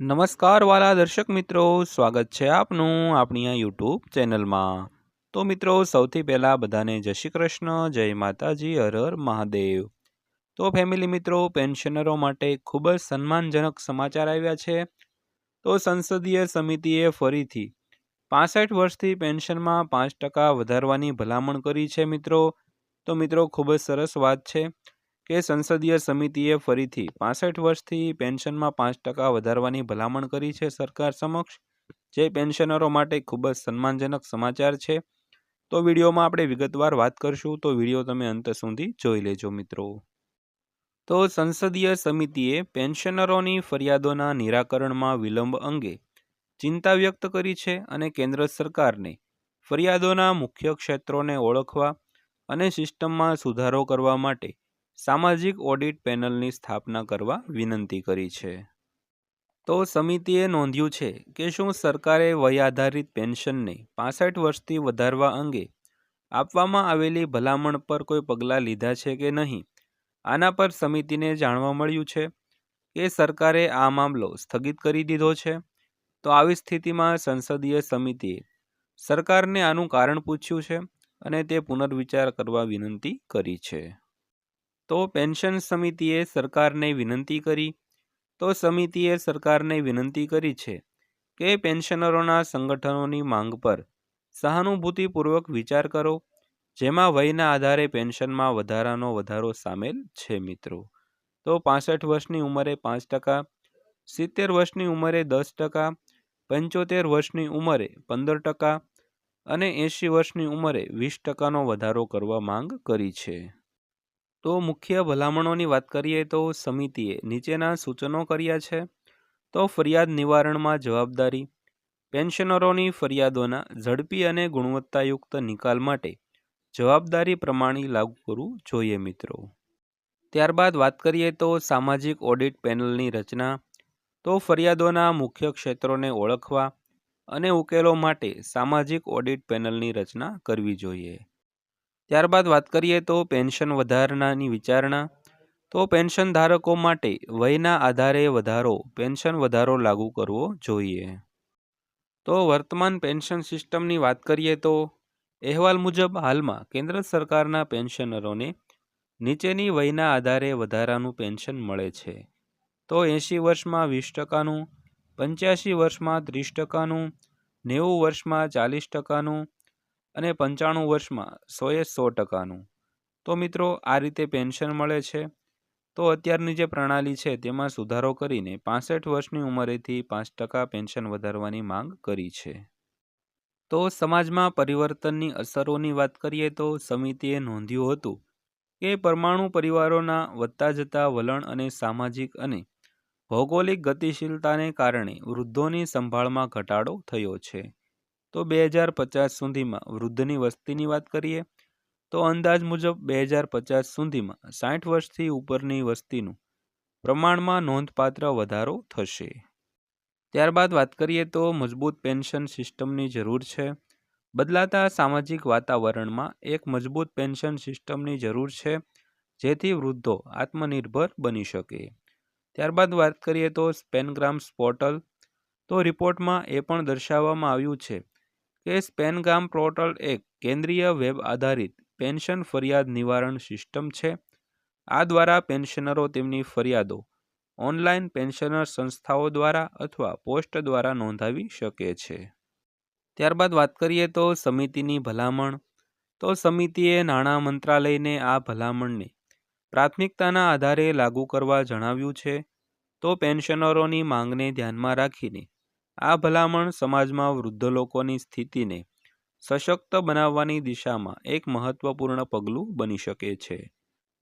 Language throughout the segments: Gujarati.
નમસ્કાર વાલા દર્શક મિત્રો, સ્વાગત છે આપનું આપણી આ યુટ્યુબ ચેનલમાં. તો મિત્રો, સૌથી પહેલાં બધાને જય શ્રી કૃષ્ણ, જય માતાજી, હર હર મહાદેવ. તો ફેમિલી મિત્રો પેન્શનરો માટે ખૂબ જ સન્માનજનક સમાચાર આવ્યા છે. તો સંસદીય સમિતિએ ફરીથી પાસઠ વર્ષથી પેન્શનમાં પાંચ ટકા વધારવાની ભલામણ કરી છે મિત્રો. તો મિત્રો, ખૂબ જ સરસ વાત છે. કે સંસદીય સમિતિએ ફરીથી પાસઠ વર્ષથી પેન્શનમાં પાંચ ટકા વધારવાની ભલામણ કરી છે સરકાર સમક્ષ, જે પેન્શનરો માટે ખૂબ જ સન્માનજનક સમાચાર છે. તો વિડીયોમાં આપણે વિગતવાર વાત કરશું, તો વીડિયો તમે અંત સુધી જોઈ લેજો મિત્રો. તો સંસદીય સમિતિએ પેન્શનરોની ફરિયાદોના નિરાકરણમાં વિલંબ અંગે ચિંતા વ્યક્ત કરી છે અને કેન્દ્ર સરકારને ફરિયાદોના મુખ્ય ક્ષેત્રોને ઓળખવા અને સિસ્ટમમાં સુધારો કરવા માટે સામાજિક ઓડિટ પેનલની સ્થાપના કરવા વિનંતી કરી છે. તો સમિતિએ નોંધ્યું છે કે શું સરકારે વય આધારિત પેન્શનને પાસઠ વર્ષથી વધારવા અંગે આપવામાં આવેલી ભલામણ પર કોઈ પગલાં લીધા છે કે નહીં? આના પર સમિતિને જાણવા મળ્યું છે કે સરકારે આ મામલો સ્થગિત કરી દીધો છે. તો આવી સ્થિતિમાં સંસદીય સમિતિએ સરકારને આનું કારણ પૂછ્યું છે અને તે પુનર્વિચાર કરવા વિનંતી કરી છે. તો પેન્શન સમિતિએ સરકારને વિનંતી કરી. તો સમિતિએ સરકારને વિનંતી કરી છે કે પેન્શનરોના સંગઠનોની માંગ પર સહાનુભૂતિપૂર્વક વિચાર કરો, જેમાં વયના આધારે પેન્શનમાં વધારાનો વધારો સામેલ છે મિત્રો. તો પાસઠ વર્ષની ઉંમરે પાંચ ટકા, સિત્તેર વર્ષની ઉંમરે દસ ટકા, પંચોતેર વર્ષની ઉંમરે પંદર ટકા અને એંશી વર્ષની ઉંમરે વીસ ટકાનો વધારો કરવા માંગ કરી છે. તો મુખ્ય ભલામણોની વાત કરીએ તો સમિતિએ નીચેના સૂચનો કર્યા છે. તો ફરિયાદ નિવારણમાં જવાબદારી, પેન્શનરોની ફરિયાદોના ઝડપી અને ગુણવત્તાયુક્ત નિકાલ માટે જવાબદારી પ્રમાણે લાગુ કરવું જોઈએ મિત્રો. ત્યારબાદ વાત કરીએ તો સામાજિક ઓડિટ પેનલની રચના, તો ફરિયાદોના મુખ્ય ક્ષેત્રોને ઓળખવા અને ઉકેલો માટે સામાજિક ઓડિટ પેનલની રચના કરવી જોઈએ. ત્યારબાદ વાત કરીએ તો પેન્શન વધારણાની વિચારણા. તો પેન્શન ધારકો માટે વયના આધારે વધારો, પેન્શન વધારો લાગુ કરવો જોઈએ. તો વર્તમાન પેન્શન સિસ્ટમની વાત કરીએ તો અહેવાલ મુજબ હાલમાં કેન્દ્ર સરકારના પેન્શનરોને નીચેની વયના આધારે વધારાનું પેન્શન મળે છે. તો એંશી વર્ષમાં વીસ ટકાનું પંચ્યાસી વર્ષમાં ત્રીસ ટકાનું, નેવું વર્ષમાં ચાલીસ ટકાનું અને પંચાણું વર્ષમાં સોએ સો ટકાનું. તો મિત્રો, આ રીતે પેન્શન મળે છે. તો અત્યારની જે પ્રણાલી છે તેમાં સુધારો કરીને પાસઠ વર્ષની ઉંમરેથી પાંચ ટકા પેન્શન વધારવાની માંગ કરી છે. તો સમાજમાં પરિવર્તનની અસરોની વાત કરીએ તો સમિતિએ નોંધ્યું હતું કે પરમાણુ પરિવારોના વધતા જતા વલણ અને સામાજિક અને ભૌગોલિક ગતિશીલતાને કારણે વૃદ્ધોની સંભાળમાં ઘટાડો થયો છે. તો બે હજાર પચાસ સુધીમાં વૃદ્ધની વસ્તીની વાત કરીએ, તો અંદાજ મુજબ બે હજાર પચાસ સુધીમાં સાઠ વર્ષથી ઉપરની વસ્તીનું પ્રમાણમાં નોંધપાત્ર વધારો થશે. ત્યારબાદ વાત કરીએ તો મજબૂત પેન્શન સિસ્ટમની જરૂર છે. બદલાતા સામાજિક વાતાવરણમાં એક મજબૂત પેન્શન સિસ્ટમની જરૂર છે, જેથી વૃદ્ધો આત્મનિર્ભર બની શકે. ત્યારબાદ વાત કરીએ તો સ્પેનગ્રામ્સ પોર્ટલ, તો રિપોર્ટમાં એ પણ દર્શાવવામાં આવ્યું છે કે સ્પેનગામ પોર્ટલ એક કેન્દ્રીય વેબ આધારિત પેન્શન ફરિયાદ નિવારણ સિસ્ટમ છે. આ દ્વારા પેન્શનરો તેમની ફરિયાદો ઓનલાઈન પેન્શનર સંસ્થાઓ દ્વારા અથવા પોસ્ટ દ્વારા નોંધાવી શકે છે. ત્યારબાદ વાત કરીએ તો સમિતિની ભલામણ. તો સમિતિએ નાણાં મંત્રાલયને આ ભલામણને પ્રાથમિકતાના આધારે લાગુ કરવા જણાવ્યું છે. તો પેન્શનરોની માંગને ધ્યાનમાં રાખીને આ ભલામણ સમાજમાં વૃદ્ધ લોકોની સ્થિતિને સશક્ત બનાવવાની દિશામાં એક મહત્વપૂર્ણ પગલું બની શકે છે.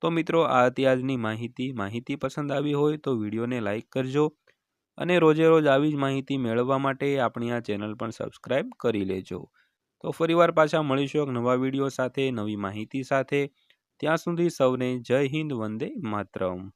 તો મિત્રો, આ અત્યારની માહિતી. માહિતી પસંદ આવી હોય તો વિડીયોને લાઇક કરજો અને રોજે રોજ આવી જ માહિતી મેળવવા માટે આપણી આ ચેનલ પણ સબસ્ક્રાઈબ કરી લેજો. તો ફરીવાર પાછા મળીશું એક નવા વીડિયો સાથે, નવી માહિતી સાથે. ત્યાં સુધી સૌને જય હિન્દ, વંદે માતરમ.